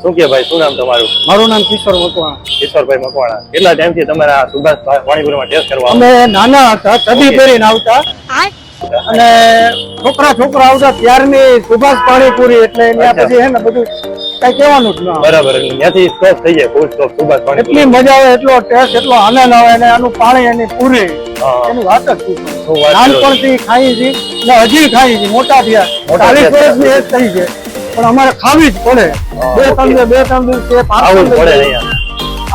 શું કે ભાઈ શું નામ તમારું? મારું નામ કિશોર મકવાણા. કિશોરભાઈ મકવાણા. કેટલા ટાઈમથી તમારા સુભાષ પાણીપુરીમાં ટેસ્ટ કરવા અમે નાના હતા તબી Okay. પહેરીને આવતા. અને છોકરા છોકરા આવતા ત્યારની સુભાષ પાણીપુરી એટલે એના પછી હે ને બધું કઈ કહેવાનું જ ના બરાબર ત્યાંથી સ્ટોપ થઈ જાય ફૂલ સ્ટોપ સુભાષ પાણીપુરી એટલી મજા આવે એટલો ટેસ્ટ એટલો આનંદ આવે અને આનું પાણી એની પૂરી. એની વાત જ? નાનપણથી ખાઈ છી ને હજી ખાઈ છી મોટા થયા. ચાલીસ વર્ષની એજ થઈ છે. પણ અમારે ખાવી જ પડે. બે. ત્રણ બે ત્રણ દિવસ આવું પડે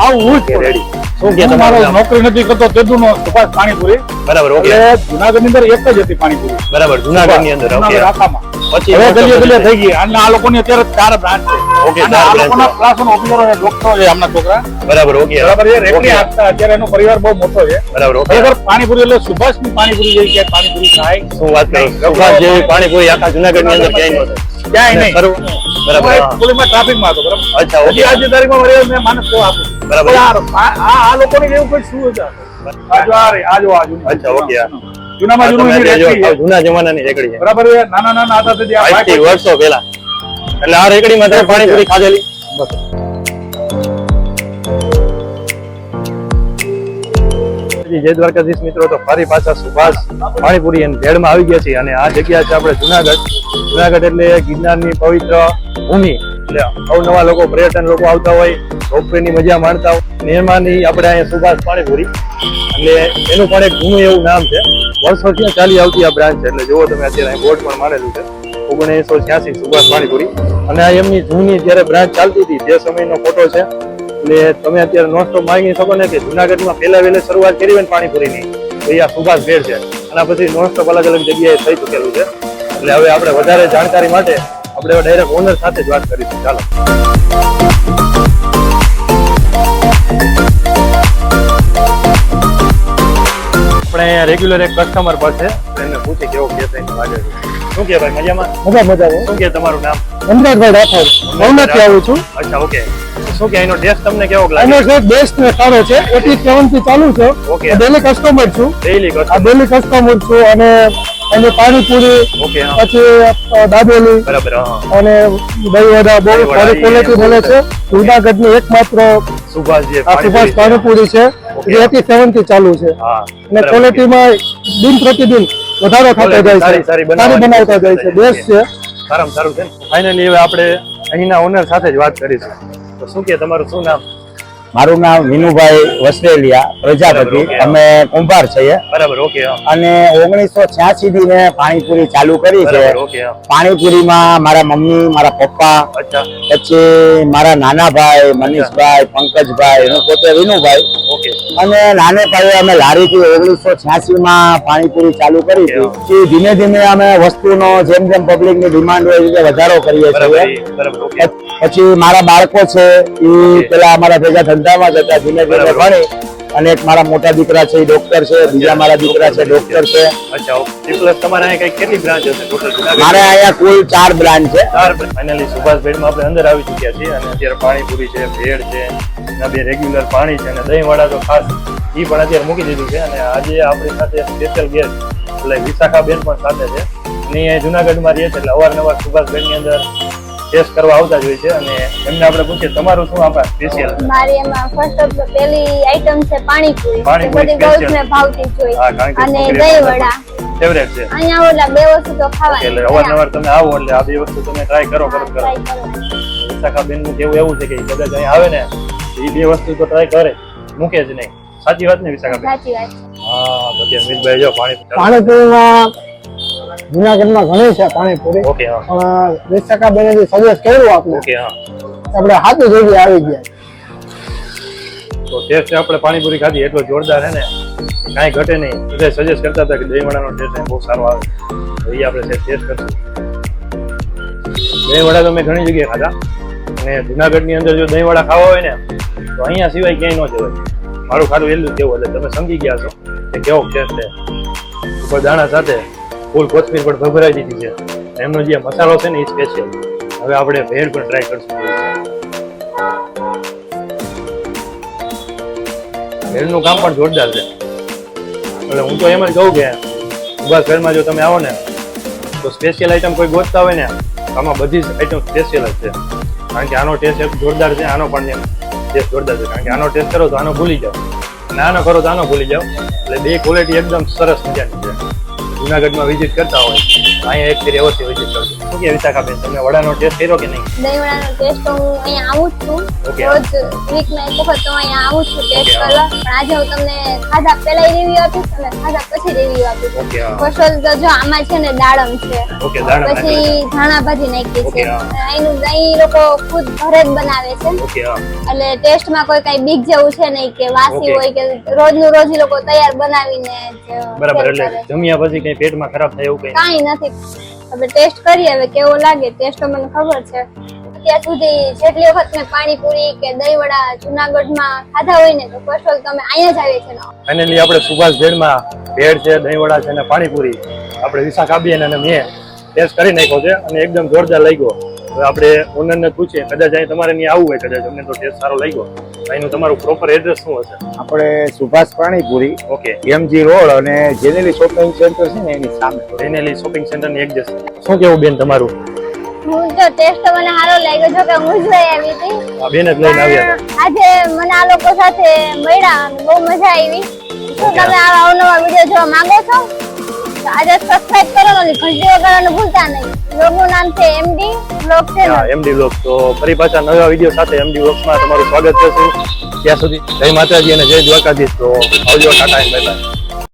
આવું જ પડે. શું કે તમારું? નોકરી નથી કરતો સુભાષ પાણીપુરી. બરાબર ઓકે. જુનાગઢની અંદર એક જ હતી પાણીપુરી. બરાબર જુનાગઢની અંદર ઓકે. પછી હવે ગલીએ ગલીએ થઈ ગઈ. અને આ લોકોની અત્યારે ચાર બ્રાન્ચ છે. Okay, અને આ લોકોના છે. ઓફિસરો છે ડોક્ટરો છે આમના છોકરા. બરાબર ઓકે. બરાબર છે? રેકડી આપતા અત્યારે એનો પરિવાર બહુ મોટો છે. બરાબર ઓકે. ખરેખર પાણીપુરી એટલે સુભાષની પાણીપુરી જેવી કે પાણીપુરી ખાય. શું વાત કરો? સુભાષ જેવી પાણીપુરી આખા જુનાગઢની અંદર ક્યાંય નહોતી. ક્યાંય નહીં. બરાબર. પોલીસમાં ટ્રાફિકમાં હતો બરાબર? અચ્છા ઓકે. આજની તારીખમાં મારી મેં માનસ સેવા આપું બરાબર. આ આ આ લોકોની જેવું કોઈ શું હતું આજો આ રે, આજો આ અચ્છા, ઓકે. જૂનામાં જૂનું રેકડી જૂના જમાનાની રેકડી બરાબર નાના નાના હતા આ વર્ષો પહેલા. એટલે આ રેકડીમાં તમે પાણીપુરી ખાધેલી? જી, જય દ્વારકાધીશ મિત્રો તો ફરી પાછા સુભાષ પાણીપુરી અને ભેળમાં આવી ગયા છે અને આ જગ્યા છે આપણે જુનાગઢ. જુનાગઢ એટલે ગિરનારની પવિત્ર ભૂમિ. એટલે અવનવા લોકો પર્યટન લોકો આવતા હોય રોપવેની મજા માણતા હોય. એમાંની આપણે અહીંયા સુભાષ પાણીપુરી. એટલે એનું પણ એક ઘણું એવું નામ છે. વર્ષોથી ચાલી આવતી આ બ્રાન્ચ છે. એટલે જુઓ તમે અત્યારે અહીં બોર્ડ પણ મારેલું છે. ઓગણીસો છ્યાસી સુભાષ પાણીપુરી. અને આ એમની જૂની જ્યારે બ્રાન્ચ ચાલતી હતી, તે સમયનો ફોટો છે. એટલે તમે અત્યારે નોનસ્ટોપ માંગી શકો ને કે જુનાગઢમાં પહેલા વહેલે શરૂઆત કરી હોય ને પાણીપુરીની, તો આ સુભાષ ભેળ છે. અને પછી નોનસ્ટોપ અલગ અલગ જગ્યાએ થઈ ચૂકેલું છે. એટલે હવે આપણે વધારે જાણકારી માટે આપણે ડાયરેક્ટ ઓનર સાથે જ વાત કરીશું. ચાલો. આપણે રેગ્યુલર એક કસ્ટમર તો એને પૂછી કેવો કે એની વાગે શું કે ભાઈ મજામાં? મજા મજા શું કે તમારું નામ? અમદાવાદભાઈ રાઠોડ. ભવનાથથી આવું છું. અચ્છા ઓકે શું કે એનો ટેસ્ટ તમને કેવો એનો લાગે બેસ્ટ ને સારો છે. એટી સેવનથી ચાલુ છે. Okay. ડેલી કસ્ટમર છું. ડેઈલી કસ્ટમર ડેલી કસ્ટમર છું અને એની પાણીપુરી પછી દાબેલી. અને દહીં વડા બહુ સારી ક્વોલિટી મળે છે. જુનાગઢની એકમાત્ર સુભાષ પાણીપુરી છે. એટી સેવનથી ચાલુ છે. અને. ક્વોલિટીમાં દિન પ્રતિદિન વધારો થતો જાય સારી- છે સારી સારી બનાવતા જાય છે. બેસ્ટ છે. સારામાં સારું છે ફાઇનલી હવે આપણે અહીંના ઓનર સાથે જ વાત કરીશું. તો શું કે તમારું શું નામ? મારું નામ વિનુભાઈ બરાબર, પ્રજાપતિ અમે કુંભાર છીએ. બરાબર ઓકે અને ઓગણીસો છ્યાસી થી મેં પાણીપુરી ચાલુ કરી છે. પાણીપુરીમાં મારા મમ્મી મારા પપ્પા પછી મારા નાના ભાઈ મનીષભાઈ પંકજભાઈ હું પોતે વિનુભાઈ. અને નાને પાયે અમે લારીથી ઓગણીસો છ્યાસી માં પાણીપુરી ચાલુ કરી હતી. ધીમે ધીમે અમે વસ્તુનો જેમ જેમ પબ્લિકની ડિમાન્ડ હોય એ રીતે વધારો કરીએ છીએ. પછી મારા બાળકો છે એ પેલા અમારા ભેગા ધંધામાં જ હતા ધીમે ધીમે. ભણી અને એક મારા મોટા દીકરા છે એ ડોક્ટર છે બીજા મારા દીકરા છે ડોક્ટર છે. અચ્છા તમારે અહીંયા કઈ કેટલી બ્રાન્ચ હશે? મારે અહીંયા કુલ ચાર બ્રાન્ચ છે. ફાઇનલી સુભાષભેડમાં આપણે અંદર આવી ચૂક્યા છીએ અને અત્યારે પાણીપુરી છે ભેળ છે બે રેગ્યુલર પાણી છે અને દહીં વડા તો ખાસ એ પણ અત્યારે મૂકી દીધું છે. અને આજે આપણી સાથે સ્પેશિયલ ગેસ્ટ એટલે વિશાખાબેન પણ સાથે છે. અને જુનાગઢમાં રહે છે એટલે અવારનવાર સુભાષભાઈની અંદર ટેસ્ટ કરવા આવતા જ હોય છે અને એમને આપણે પૂછીએ તમારું શું આપણા સ્પેશિયલ મારી એમાં ફર્સ્ટ ઓફ પહેલી આઈટમ છે પાણીપુરી. પાણીપુરી બધી ગર્લ્સ ને ભાવતી જ હોય. હા કારણ કે અને દહીં વડા. ફેવરેટ છે. અહીંયા ઓલા બે વસ્તુ તો એટલે અવારનવાર તમે આવો એટલે આ બે વસ્તુ તમે ટ્રાય કરો કરો કરો. વિશાખા બેનનું કેવું એવું છે કે કદાચ અહીં આવે ને એ બે વસ્તુ તો ટ્રાય કરે. મૂકે જ નહીં. સાચી વાત ને વિશાખા સાચી વાત હા બધી અમિતભાઈ જો પાણી પાણીપુરીમાં જુનાગઢમાં ઘણી છે પાણીપુરી. પણ વિશાખા બેને જે સજેસ્ટ કર્યું આપણે આપણે હાથે જગ્યાએ આવી ગયા. તો ટેસ્ટ આપણે પાણીપુરી ખાધી એટલો જોરદાર છે ને કાંઈ ઘટે નહીં. બધા સજેસ્ટ કરતા હતા કે દહીં વડાનો ટેસ્ટ બહુ સારો આવે. તો એ આપણે ટેસ્ટ કરશું. દહીંવડા તો મેં ઘણી જગ્યાએ ખાધા. અને જુનાગઢની અંદર જો દહીંવાડા ખાવા હોય ને તો અહીંયા સિવાય ક્યાંય ન જવાય. મારું ખારું એટલું જ કેવું એટલે તમે સમજી ગયા છો કે કેવો ટેસ્ટ છે. ઉપર દાણા સાથે ફૂલ કોથમીર પણ ભભરાઈ દીધી છે. એમનો જે મસાલો છે ને એ સ્પેશિયલ હવે આપણે ભેળ પણ ટ્રાય કરશું. ભેળનું કામ પણ જોરદાર છે. એટલે હું તો એમ જ કહું કે ઊભા જો તમે આવો ને, તો સ્પેશિયલ આઈટમ કોઈ ગોતતા હોય ને આમાં બધી જ આઈટમ સ્પેશિયલ જ છે. કારણ કે આનો ટેસ્ટ એક જોરદાર છે, આનો પણ ટેસ્ટ જોરદાર છે. કારણ કે આનો ટેસ્ટ કરો તો આનો ભૂલી જાઓ. અને આનો કરો તો આનો ભૂલી જાઓ. એટલે બે ક્વોલિટી એકદમ સરસ મજાની છે. જુનાગઢમાં વિઝિટ કરતા હોય તો અહીંયા એક ફેરી અવશ્ય વિઝિટ કરજો. શું કે વિશાખાબેન તમે વડાનો ટેસ્ટ કર્યો કે નહીં? દહીંવડાનો ટેસ્ટ હું અહીંયા આવું છું. રોજ વીકમાં એક વખત તો અહીંયા આવું છું ટેસ્ટ કરવા. પણ આજે હું તમને ખાધા પહેલા રિવ્યુ આપીશ અને ખાધા પછી રિવ્યુ આપીશ. ઓકે ફસલ તો જો આમાં છે ને દાડમ છે. ઓકે દાડમ પછી ધાણા ભાજી નાખી છે. અહીંનું દહીં લોકો ખુદ ઘરે જ બનાવે છે. ઓકે એટલે ટેસ્ટમાં કોઈ કઈ બીક જેવું છે નહીં કે વાસી હોય કે રોજનું રોજ લોકો તૈયાર બનાવીને બરાબર એટલે જમ્યા પછી કઈ પેટમાં ખરાબ થાય એવું કઈ કાંઈ નથી. હવે ટેસ્ટ કરીએ હવે કેવો લાગે ટેસ્ટ તો મને ખબર છે. અત્યાર સુધી જેટલી વખત મેં પાણીપુરી કે દહીંવડા જુનાગઢમાં ખાધા હોય ને તો ફર્સ્ટ ઓલ તમે અહીંયા જ આવે છે ને. ફાઇનલી આપણે સુભાષ ભેડમાં ભેળ છે દહીંવડા છે અને પાણીપુરી. આપણે વિશાખાબેન અને મેં ટેસ્ટ કરી નાખ્યો છે અને એકદમ જોરદાર લાગ્યો. હવે આપણે ઓનરને પૂછીએ કદાચ અહીં તમારે ત્યાં આવવું હોય કદાચ અમને તો ટેસ્ટ સારો લાગ્યો અહીંનું તમારું પ્રોપર એડ્રેસ શું હશે? આપણે Subhash panipuri okay MG road અને જેનેલી શોપિંગ સેન્ટર છે ને એની સામે. જેનેલી શોપિંગ સેન્ટરની એક જશે શું કેવું બેન તમારું? હું તો ટેસ્ટ મને સારો લાગ્યો જો કે હું જ લઈ આવી હતી. આ બેન જ લઈને આવ્યા આજે મને આ લોકો સાથે મળ્યા બહુ મજા આવી. શું તમે આવા અવનવા વિડિયો જોવા માંગો છો? આજે સબસ્ક્રાઇબ ને ઘંટી વગાડવાનું ભૂલતા નહીં. બ્લોગનું નામ છે એમડી બ્લોગ છે એમડી બ્લોગ તો ફરી પાછા નવા વીડિયો સાથે એમડી બ્લોગ્સમાં તમારું સ્વાગત છે. ત્યાં સુધી જય માતાજી અને જય દ્વારકાધીશ. તો આવજો, ટાટા બાય બાય.